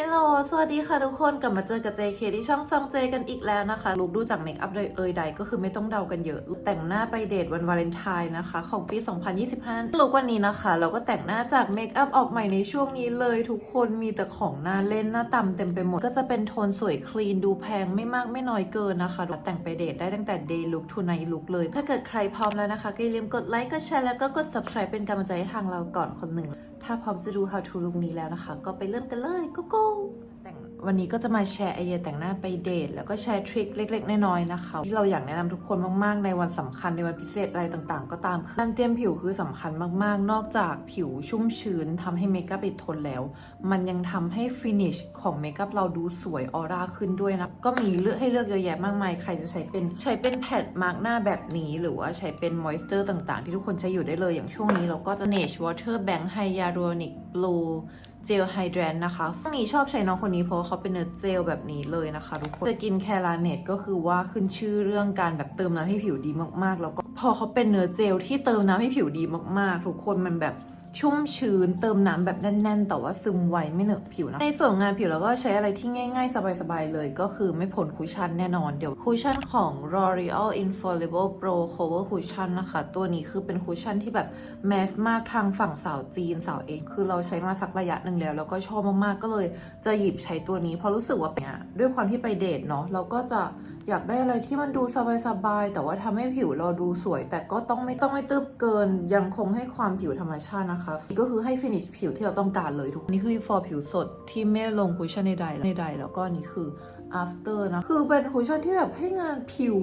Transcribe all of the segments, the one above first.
ฮลโหล สวัสดีค่ะทุกคน กลับมาเจอกับ JK ที่ช่องซองเจกันอีกแล้วนะคะ ลุกดูจากเมคอัพเลยเอยใดก็คือไม่ต้องเดากันเยอะ แต่งหน้าไปเดทวันวาเลนไทน์นะคะ ของปี 2025ลุกวันนี้นะคะ เราก็แต่งหน้าจากเมคอัพออกใหม่ในช่วงนี้เลยทุกคนมีแต่ของหน้าเล่นหน้าต่ำเต็มไปหมด ก็จะเป็นโทนสวยคลีนดูแพงไม่มากไม่น้อยเกินนะคะแต่งไปเดทได้ตั้งแต่ day look to night look เลย ถ้าเกิดใครพร้อมแล้วนะคะก็อย่าลืมกดไลค์กดแชร์แล้วก็กด subscribe เป็นกำลังใจให้ทางเราก่อนคนหนึ่ง ถ้าพร้อมจะดู how to ลุงนี้แล้วนะคะ ก็ไปเริ่มกันเลย go go วันนี้ก็จะมาแชร์ไอเดียแต่งหน้าไปเดทแล้วก็แชร์ทริคเล็ก ๆ น้อยๆนะคะที่เราอยากแนะนำทุกคนมากๆ ในวันสำคัญในวันพิเศษอะไรต่างๆ ก็ตามการเตรียมผิวคือสำคัญมากๆ นอกจากผิวชุ่มชื้นทำให้เมคอัพติดทนแล้ว มันยังทำให้ฟินิชของเมคอัพเราดูสวยออร่าขึ้นด้วยนะ ก็มีเลือกให้เลือกเยอะแยะมากมายใครจะใช้เป็นใช้เป็นแพดมาร์กหน้าแบบนี้หรือว่าใช้เป็นมอยส์เจอร์ต่างๆ ที่ทุกคนใช้อยู่ได้เลยอย่างช่วงนี้เราก็จะ Nage Water Bank Hyaluronic Blue เจลไฮแดรนนะคะซึ่งนี้ชอบใช้น้องคนนี้เพราะเขาเป็นเนื้อเจลแบบนี้เลยนะคะทุกคนสกินแคลาเนตก็คือว่าขึ้นชื่อเรื่องการแบบเติมน้ำให้ผิวดีมากๆ แล้วก็พอเขาเป็นเนื้อเจลที่เติมน้ำให้ผิวดีมากๆ ทุกคนมันแบบ ชุ่มชื้นเติมน้ำแบบแน่น ๆ แต่ว่าซึมไวไม่เหนอะผิวนะ ในส่วนงานผิวเราก็ใช้อะไรที่ง่าย ๆ สบาย ๆ เลย ก็คือไม่ผลคุชชั่นแน่นอน เดี๋ยวคุชชั่นของ L'Oreal Infallible Pro Cover Cushion นะคะ ตัวนี้คือเป็นคุชชั่นที่แบบแมสมากทางฝั่งสาวจีนสาวเองคือเราใช้มาสักระยะหนึ่งแล้ว แล้วก็ชอบมากๆก็เลยจะหยิบใช้ตัวนี้เพราะรู้สึกว่าเนี่ยด้วยความที่ไปเดทเนาะเราก็จะ อยากได้อะไรที่มันดูสบายๆแต่ว่าทำให้ผิวเราดูสวย แต่ก็ต้องไม่ต้องไม่ตึบเกิน ยังคงให้ความผิวธรรมชาตินะคะ ก็คือให้ฟินิชผิวที่เราต้องการเลยทุกคนนี่คือ for ผิวสดที่ไม่ลงคุชชั่นในใดในใดแล้วก็นี่คือ after นะคือเป็นคุชชั่นที่แบบให้งานผิว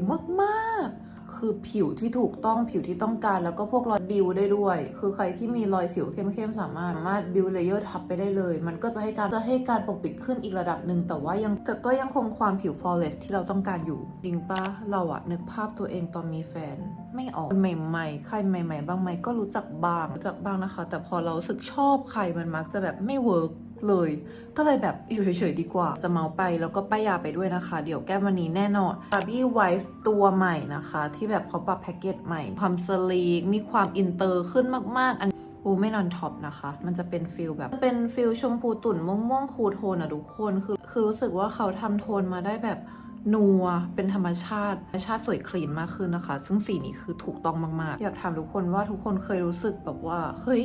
มากๆ คือผิวที่ถูกต้องผิวที่ต้องการ แล้วก็พวกรอยบิวได้ด้วย คือใครที่มีรอยสิวเข้มๆสามารถสามารถบิวเลเยอร์ทับไปได้เลย มันก็จะให้การจะให้การปกปิดขึ้นอีกระดับหนึ่งแต่ว่ายังแต่ก็ยังคงความผิว flawless ที่เราต้องการอยู่จริงปะเราอะนึกภาพตัวเองตอนมีแฟนไม่ออกใหม่ๆ ใครใหม่ ๆ บ้างไหมก็รู้จักบ้างรู้จักบ้างนะคะ แต่พอเราสึกชอบใครมันมักจะแบบไม่เวิร์ก เลย ก็เลยแบบอยู่เฉยๆดีกว่า จะเมาไปแล้วก็ป้ายยาไปด้วยนะคะ เดี๋ยวแก้มวันนี้แน่นอน Barbie Wife ตัวใหม่นะคะ ที่แบบเขาปรับแพ็กเกจใหม่ ความสลีกมีความอินเตอร์ขึ้นมาก ๆ อันฟูไม่นอนท็อปนะคะ มันจะเป็นฟิลแบบ เป็นฟิลชมพูตุ่นม่วงม่วงๆคูโทนอะทุกคน คือ คือรู้สึกว่าเขาทำโทนมาได้แบบนัว เป็นธรรมชาติธรรมชาติสวยคลีนมากขึ้นนะคะ ซึ่งสีนี้คือถูกต้องมาก ๆ อยากถามทุกคนว่าทุกคนเคยรู้สึกแบบว่า เฮ้ย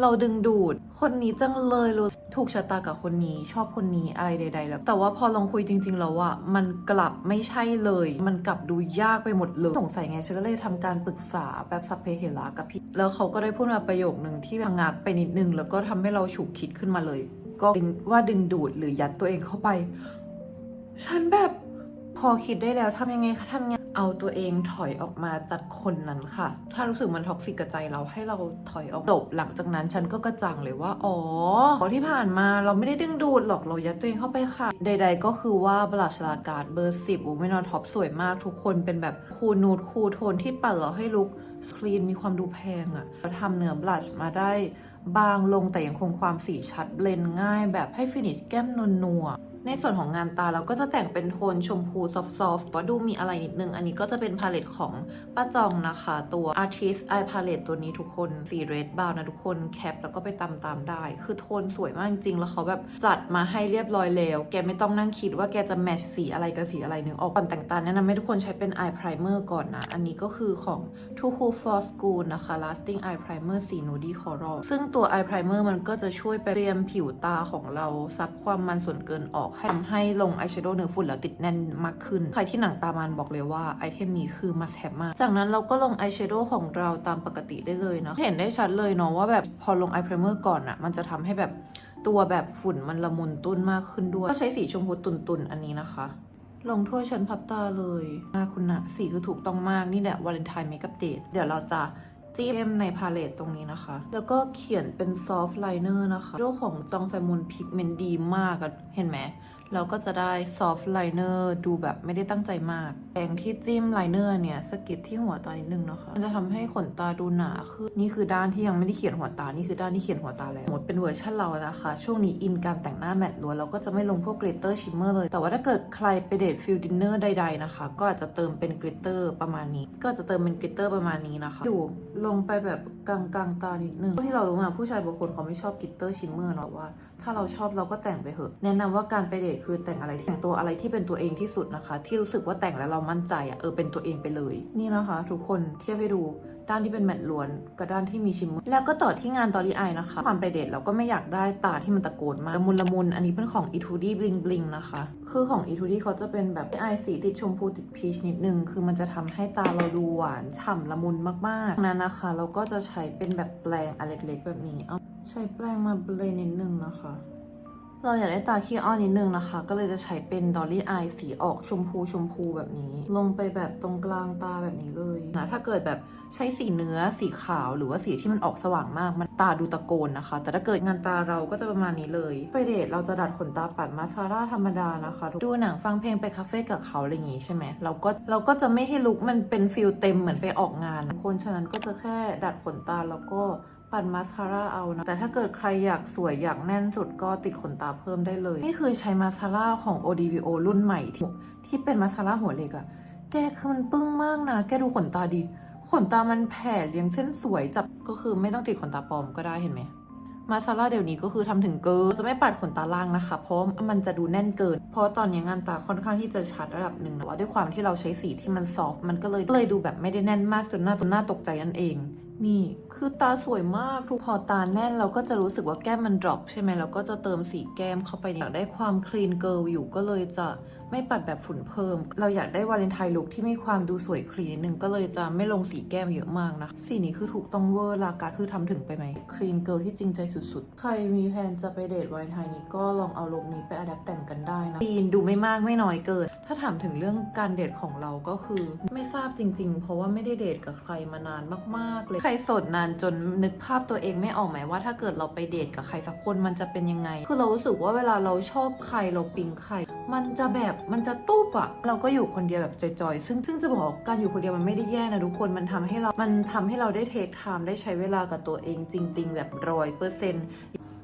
เราดึงดูด คนนี้จังเลยรู้ถูกชะตากับคนนี้ชอบคนนี้อะไรใด ๆ แล้ว แต่ว่าพอลองคุยจริง ๆ แล้วอะมันกลับไม่ใช่เลย มันกลับดูยากไปหมดเลยสงสัยไงฉันก็เลยทำการปรึกษาแบบสัพเพเหระกับพี่ แล้วเขาก็ได้พูดมาประโยคนึงที่งักไปนิดนึง แล้วก็ทำให้เราฉุกคิดขึ้นมาเลย ก็ว่าดึงดูดหรือยัดตัวเองเข้าไป ฉันแบบ พอคิดได้แล้วทำยังไงคะทำยังไงเอาตัวเองถอยออกมาจากคนนั้นค่ะ ถ้ารู้สึกมันท็อกซิกกับใจเราให้เราถอยออกจบหลังจากนั้นฉันก็กระจ่างเลยว่า อ๋อที่ผ่านมาเราไม่ได้ดึงดูดหรอกเรายัดตัวเองเข้าไปค่ะ ใด ๆ ก็คือว่าบลัชลาการ์ดเบอร์สิบอูเมนอนท็อปสวยมากทุกคนเป็นแบบคูลนูดคูลโทนที่ปัดเราให้ลุกสครีนมีความดูแพงอะเราทำเนื้อบลัชมาได้บางลงแต่ยังคงความสีชัดเบลนด์ง่ายแบบให้ฟินิชแก้มนวๆ ในส่วนของงานตาเราก็จะแต่งเป็นโทนชมพูซอฟต์ๆว่าดูมีอะไรนิดนึง อันนี้ก็จะเป็นพาเลตของป้าจองนะคะ ตัว Artist Eye Palette ตัวนี้ทุกคนสีเรดบาวนะทุกคนแคปแล้วก็ไปตามตามได้ คือโทนสวยมากจริงๆแล้วเขาแบบจัดมาให้เรียบร้อยแล้ว แกไม่ต้องนั่งคิดว่าแกจะแมทช์สีอะไรกับสีอะไรนึงออกก่อนแต่งตาแนะนำให้ทุกคนใช้เป็น Eye Primer ก่อนนะ อันนี้ก็คือของ Too Cool for School นะคะ Lasting Eye Primer สี Nudie Coral ซึ่งตัว Eye Primer มันก็จะช่วยไปเตรียมผิวตาของเราซับความมันส่วนเกินออกทำให้ลงอายแชโดว์เนื้อฝุ่นแล้วติดแน่นมากขึ้น ใครที่หนังตามันบอกเลยว่าไอเทมนี้คือ must have มาก จากนั้นเราก็ลงอายแชโดว์ของเราตามปกติได้เลยนะ เห็นได้ชัดเลยเนาะว่าแบบพอลง Eye Primer ก่อนอะมันจะทำให้แบบตัวแบบฝุ่นมันละมุนตุ้นมากขึ้นด้วย ก็ใช้สีชมพูตุ่นๆอันนี้นะคะลงทั่วชั้นพับตาเลยมาคุณนะสีคือถูกต้องมากนี่แหละวาเลนไทน์เมคอัพเดทเดี๋ยวเราจะ จิ้มในพาเลตตรงนี้นะคะ แล้วก็เขียนเป็นซอฟต์ไลเนอร์นะคะโลของจองไซมุนพิกเมนต์ดีมากอะเห็นไหม เราก็จะได้ซอฟต์ไลเนอร์ดูแบบไม่ได้ตั้งใจมากแปรงที่จิ้มไลเนอร์เนี่ยสะกิดที่หัวตานิดนึงนะคะ มันจะทำให้ขนตาดูหนาขึ้น นี่คือด้านที่ยังไม่ได้เขียนหัวตา นี่คือด้านที่เขียนหัวตาแล้วหมดเป็นเวอร์ชันเรานะคะ ช่วงนี้อินการแต่งหน้าแมตต์ล้วนเราก็จะไม่ลงพวกกลิตเตอร์ชิมเมอร์เลย แต่ว่าถ้าเกิดใครไปเดทฟิลดินเนอร์ใดๆนะคะ ก็อาจจะเติมเป็นกลิตเตอร์ประมาณนี้ ก็จจะเติมเป็นกลิตเตอร์ประมาณนี้นะคะอยู่ลงไปแบบกลางกลางตานิดนึงที่เรารู้มาผู้ชายบางคนเขาไม่ชอบกิตเตอร์ชิมเมอร์เนาะว่า ถ้าเราชอบเราก็แต่งไปเถอะ แนะนำว่าการไปเดทคือแต่งอะไรที่แต่งตัวอะไรที่เป็นตัวเองที่สุดนะคะ ที่รู้สึกว่าแต่งแล้วเรามั่นใจอะเออเป็นตัวเองไปเลย นี่นะคะ ทุกคนเทียบให้ดู ด้านที่เป็นแมตต์ล้วนกับด้านที่มีชิมเมอร์แล้วก็ต่อที่งานตอรี่ไอนะคะ ความไปเดทเราก็ไม่อยากได้ตาที่มันตะโกนมากละมุนละมุนอันนี้เป็นของ e t u d y bling bling นะคะ คือของ e t u d y เขาจะเป็นแบบไอสีติดชมพูติดพีชนิดนึง คือมันจะทำให้ตาเราดูหวานฉ่ำละมุนมากๆนั้นนะคะ เราก็จะใช้เป็นแบบแปรงอันเล็กๆแบบนี้เอาใช้แปรงมาเบลนนิดนึงนะคะ เราอยากได้ตาขี้อ้อนนิดนึงนะคะ ก็เลยจะใช้เป็นดอลลี่อายสีออกชมพูชมพูแบบนี้ ลงไปแบบตรงกลางตาแบบนี้เลยนะถ้าเกิดแบบใช้สีเนื้อสีขาวหรือว่าสีที่มันออกสว่างมากมันตาดูตะโกนนะคะ แต่ถ้าเกิดงานตาเราก็จะประมาณนี้เลยไปเดทเราจะดัดขนตาปัดมาสคาร่าธรรมดานะคะดูหนังฟังเพลงไปคาเฟ่กับเขาอะไรอย่างงี้ใช่ไหมเราก็เราก็จะไม่ให้ลุกมันเป็นฟิลเต็มเหมือนไปออกงานคนฉะนั้นก็จะแค่ดัดขนตาแล้วก็ ปัดมาสคาร่าเอานะ แต่ถ้าเกิดใครอยากสวยอยากแน่นสุดก็ติดขนตาเพิ่มได้เลย นี่คือใช้มาสคาร่าของ ODVO รุ่นใหม่ที่ที่เป็นมาสคาร่าหัวเล็กอะแกคือมันปึ้งมากนะ แกดูขนตาดี ขนตามันแผ่เรียงเส้นสวยจับ ก็คือไม่ต้องติดขนตาปลอมก็ได้เห็นไหมมาสคาร่าเดี๋ยวนี้ก็คือทำถึงเกิน จะไม่ปัดขนตาล่างนะคะ เพราะมันจะดูแน่นเกิน เพราะตอนนี้งานตาค่อนข้างที่จะชัดระดับหนึ่งแต่ว่าด้วยความที่เราใช้สีที่มันซอฟต์มันก็เลยก็เลยดูแบบไม่ได้แน่นมากจนหน้าจนหน้าตกใจนั่นเอง นี่คือตาสวยมากทุกพอตาแน่นเราก็จะรู้สึกว่าแก้มมันดรอปใช่ไหมเราก็จะเติมสีแก้มเข้าไปอยากได้ความคลีนเกิลอยู่ก็เลยจะ ไม่ปัดแบบฝุ่นเพิ่ม เราอยากได้วาเลนไทน์ลุคที่มีความดูสวยคลีนนิดนึงก็เลยจะไม่ลงสีแก้มเยอะมากนะ สีนี้คือถูกต้องเวอร์ลากาคือทำถึงไปไหมคลีนเกิลที่จริงใจสุดๆ ใครมีแผนจะไปเดทวาเลนไทน์นี้ก็ลองเอาลุคนี้ไปอัดแอปแต่งกันได้นะคลีนดูไม่มากไม่น้อยเกิน ถ้าถามถึงเรื่องการเดทของเราก็คือไม่ทราบจริง ๆ เพราะว่าไม่ได้เดทกับใครมานานมากๆเลย ใครสดนานจนนึกภาพตัวเองไม่ออกไหมว่าถ้าเกิดเราไปเดทกับใครสักคนมันจะเป็นยังไง คือเรารู้สึกว่าเวลาเราชอบใครเราปิ๊งใคร มันจะแบบมันจะตู้ปอะเราก็อยู่คนเดียวแบบจอยๆ ซึ่งซึ่งจะบอกการอยู่คนเดียวมันไม่ได้แย่นะทุกคนมันทำให้เรา มันทำให้เราได้เทคไทม์ได้ใช้เวลากับตัวเองจริง ๆ แบบร้อยเปอร์เซ็นต์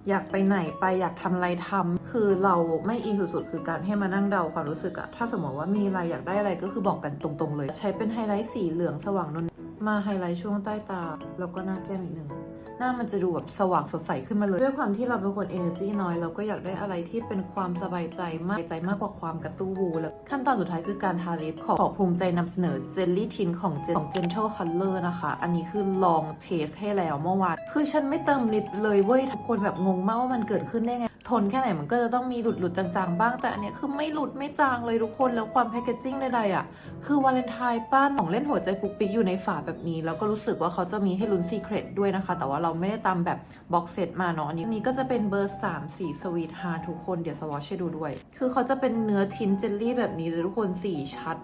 อยากไปไหนไปอยากทำอะไรทำคือเราไม่อีสุดๆ คือการให้มานั่งเดาความรู้สึกอะถ้าสมมติว่ามีอะไรอยากได้อะไรก็คือบอกกันตรงๆเลย ใช้เป็นไฮไลท์สีเหลืองสว่างนวลมาไฮไลท์ช่วงใต้ตา แล้วก็หน้าแก้มอีกหนึ่ง หน้ามันจะดูแบบสว่างสดใสขึ้นมาเลย ด้วยความที่เราเป็นคนเอเนอร์จีน้อยเราก็อยากได้อะไรที่เป็นความสบายใจมากใจมากกว่าความกระตู้วูแล้วขั้นตอนสุดท้ายคือการทาลิปขอขอภูมิใจนำเสนอเจลลี่ทินของเจนของ Gentle Color นะคะ อันนี้คือลองเทสให้แล้วเมื่อวานคือฉันไม่เติมลิปเลยเว้ยทุกคนแบบงงมากว่ามันเกิดขึ้นได้ไง ทนแค่ไหนมันก็จะต้องมีหลุดหลุดจางๆบ้างแต่อันเนี้ยคือไม่หลุดไม่จางเลยทุกคนแล้วความแพคเกจจิ้งใดๆอะคือวาเลนไทน์ป้านของเล่นหัวใจปุกปิกอยู่ในฝาแบบนี้ แล้วก็รู้สึกว่าเขาจะมีให้ลุ้นซีเครตด้วยนะคะ แต่ว่าเราไม่ได้ตามแบบบ็อกเซตมาเนาะอันนี้ก็จะเป็นเบอร์3สีสวีทฮาทุกคนเดี๋ยวสวอชให้ดูด้วย คือเขาจะเป็นเนื้อทินเจลลี่แบบนี้เลยทุกคนสีชัด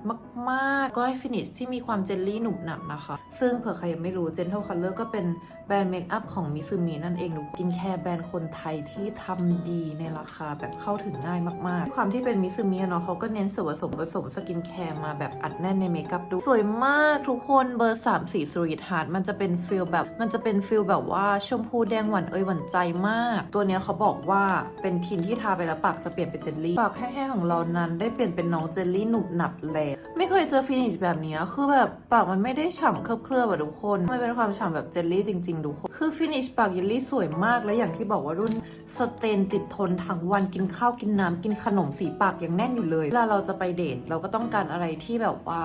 มากๆ ก็ให้ฟินิชที่มีความเจลลี่หนุบหนับนะคะ ซึ่งเผื่อใครยังไม่รู้ Gentle Color ก็เป็นแบรนด์เมคอัพของมิซูมินั่นเองทุกคนกินแคร์แบรนด์คนไทยที่ทำดีในราคาแบบเข้าถึงง่ายมากๆ ความที่เป็นมิซูมิเนาะเขาก็เน้นส่วนผสมผสมสกินแคร์มาแบบอัดแน่นในเมคอัพดู สวยมากทุกคนเบอร์3สีสวีทฮาร์ดมันจะเป็นฟิลแบบมันจะเป็นฟิลแบบว่าชมพูแดงหวานเอ้ยหวานใจมาก ตัวเนี้ยเขาบอกว่าเป็นทินที่ทาไปแล้วปากจะเปลี่ยนเป็นเจลลี่ปากแห้งๆของเรานั้น ได้เปลี่ยนเป็นน้องเจลลี่หนุบหนับแล้วไม่เคยเจอฟินิชแบบนี้คือแบบปากมันไม่ได้ฉ่ำเคลือบๆอะทุกคนมันเป็นความฉ่ำแบบเจลลี่จริงๆทุกคนคือฟินิชปากเยลลี่สวยมากและอย่างที่บอกว่ารุ่น สเตนติดทนทั้งวันกินข้าวกินน้ำกินขนมสีปากยังแน่นอยู่เลยเวลาเราจะไปเดทเราก็ต้องการอะไรที่แบบว่า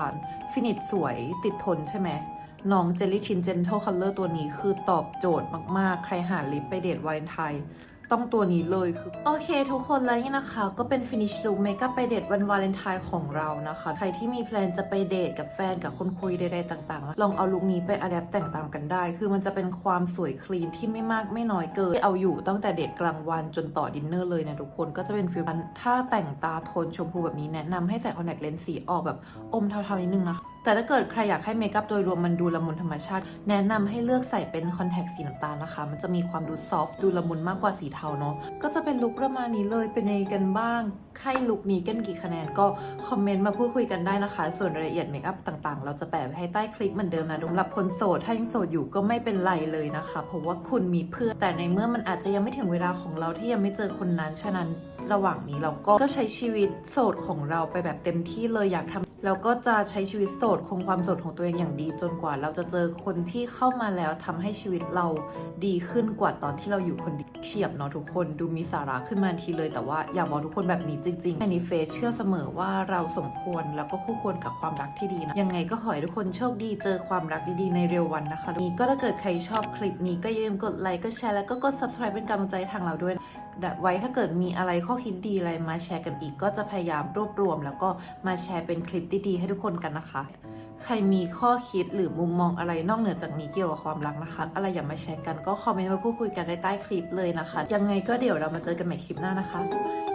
ฟินิชสวยติดทนใช่ไหมน้องเจลลี่ชินเจนเทลคัลเลอร์ตัวนี้คือตอบโจทย์มาก ๆ ใครหาลิปไปเดทวาเลนไทน์ ต้องตัวนี้เลยคือโอเคทุกคนแล้วนี่นะคะ ก็เป็นฟินิชลุคเมคอัพไปเดทวันวาเลนไทน์ของเรานะคะ ใครที่มีแพลนจะไปเดทกับแฟนกับคนคุยใดๆต่างๆ ลองเอาลุคนี้ไปอัดแอปแต่งตามกันได้ คือมันจะเป็นความสวยคลีนที่ไม่มากไม่น้อยเกินเอาอยู่ตั้งแต่เดทกลางวันจนต่อดินเนอร์เลยนะทุกคนก็จะเป็นฟิลนั้นถ้าแต่งตาโทนชมพูแบบนี้แนะนำให้ใส่คอนแทคเลนส์สีออกแบบอมเทาๆนิดนึงนะคะแต่ถ้าเกิดใครอยากให้เมคอัพโดยรวมมันดูละมุนธรรมชาติ แนะนำให้เลือกใส่เป็นคอนแทคสีน้ำตาลนะคะ มันจะมีความดูซอฟต์ดูละมุนมากกว่าสีเทาเนาะ ก็จะเป็นลุคประมาณนี้เลย เป็นยังไงกันบ้างให้ลุคนี้กันกี่คะแนนก็คอมเมนต์มาพูดคุยกันได้นะคะ ส่วนรายละเอียดเมคอัพต่างๆ เราจะแปะไว้ให้ใต้คลิปเหมือนเดิมนะสำหรับคนโสด ถ้ายังโสดอยู่ก็ไม่เป็นไรเลยนะคะ เพราะว่าคุณมีเพื่อน แต่ในเมื่อมันอาจจะยังไม่ถึงเวลาของเราที่ยังไม่เจอคนนั้น ฉะนั้นระหว่างนี้เราก็ก็ใช้ชีวิตโสดของเราไปแบบเต็มที่เลยอยากทำ แล้วก็จะใช้ชีวิตโสดคงความโสดของตัวเองอย่างดีจนกว่า เราจะเจอคนที่เข้ามาแล้วทำให้ชีวิตเราดีขึ้นกว่าตอนที่เราอยู่คนเดียวเฉียบเนาะทุกคนดูมีสาระขึ้นมาทันทีเลยแต่ว่าอยากบอกทุกคนแบบนี้จริงๆแมนิเฟสเชื่อเสมอว่าเราสมควรแล้วก็คู่ควรกับความรักที่ดีนะยังไงก็ขอให้ทุกคนโชคดีเจอความรักดีๆในเร็ววันนะคะนี้ก็ถ้าเกิดใครชอบคลิปนี้ก็อย่าลืมกดไลค์ก็แชร์แล้วก็กด subscribe เป็นกำลังใจทางเราด้วย ไว้ถ้าเกิดมีอะไรข้อคิดดีอะไรมาแชร์กันอีก ก็จะพยายามรวบรวม แล้วก็มาแชร์เป็นคลิปดีๆให้ทุกคนกันนะคะ ใครมีข้อคิดหรือมุมมองอะไรนอกเหนือจากนี้เกี่ยวกับความรักนะคะ อะไรอย่ามาแชร์กันก็คอมเมนต์มาพูดคุยกันได้ใต้คลิปเลยนะคะ ยังไงก็เดี๋ยวเรามาเจอกันใหม่คลิปหน้านะคะบ๊ายบาย